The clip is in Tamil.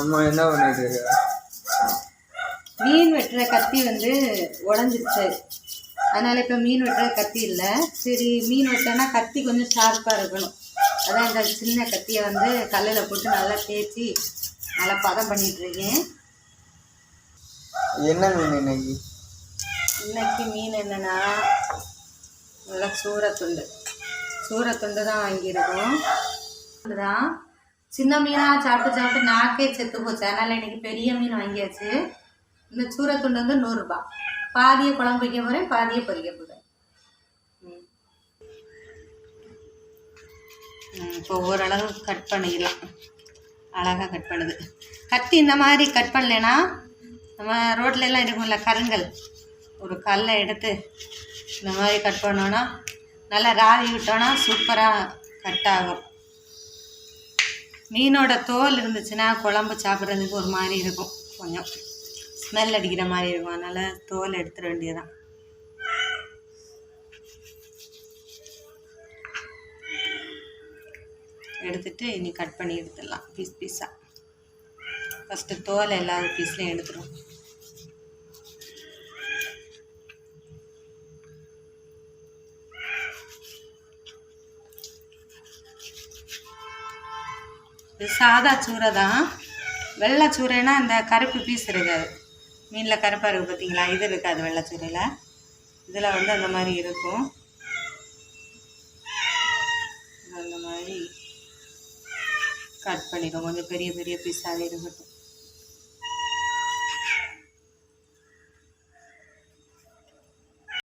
அம்மா என்ன பண்ணிட்டு இருக்க? மீன் வெட்டுற கத்தி வந்து உடஞ்சிருச்சு. அதனால் இப்போ மீன் வெட்டுற கத்தி இல்லை. சரி மீன் வெட்டினா கத்தி கொஞ்சம் ஷார்ப்பாக இருக்கணும். அதான் இந்த சின்ன கத்தியை வந்து கல்லில் போட்டு நல்லா தேய்ச்சி நல்லா பதம் பண்ணிட்டு இருக்கேன். என்ன மீன் இன்னைக்கு? இன்னைக்கு மீன் என்னன்னா நல்லா சூரத்துண்டு சூரத்துண்டு தான் வாங்கியிருக்கோம். அதுதான் சின்ன மீனாக சாப்பிட்டு சாப்பிட்டு நாக்கே செத்து போச்சு. அதனால் இன்னைக்கு பெரிய மீன் வாங்கியாச்சு. இந்த சூரத்துண்டு வந்து நூறுரூபா பாதியை குழம்பு வைக்க போகிறேன் பாதியை பொறிக்க போகிறேன் ம். இப்போ ஓரளவு கட் பண்ணிக்கலாம் அழகாக கட் பண்ணுது. கத்தி இந்த மாதிரி கட் பண்ணலைன்னா நம்ம ரோட்ல எல்லாம் இருக்கும்ல கருங்கல். ஒரு கல்லை எடுத்து இந்த மாதிரி கட் பண்ணோன்னா நல்லா ராவி விட்டோன்னா சூப்பராக கட் ஆகும். மீனோட தோல் இருந்துச்சுன்னா குழம்பு சாப்பிட்றதுக்கு ஒரு மாதிரி இருக்கும். கொஞ்சம் ஸ்மெல் அடிக்கிற மாதிரி இருக்கும். அதனால் தோல் எடுத்துட வேண்டியதுதான். எடுத்துட்டு இனி கட் பண்ணி எடுத்துடலாம். பீஸ் பீஸாக ஃபஸ்ட்டு தோல் எல்லா பீஸ்லையும் எடுத்துருவோம் இது சாதா சூரை தான். வெள்ளை சூரைனா இந்த கருப்பு பீஸ் இருக்காது மீனில் கருப்பாக இருக்குது பார்த்தீங்களா இது இருக்காது வெள்ளை சூறையில். இதில் வந்து அந்த மாதிரி இருக்கும். அந்த மாதிரி கட் பண்ணிடும் கொஞ்சம் பெரிய பெரிய பீஸாகவே இருக்கட்டும்.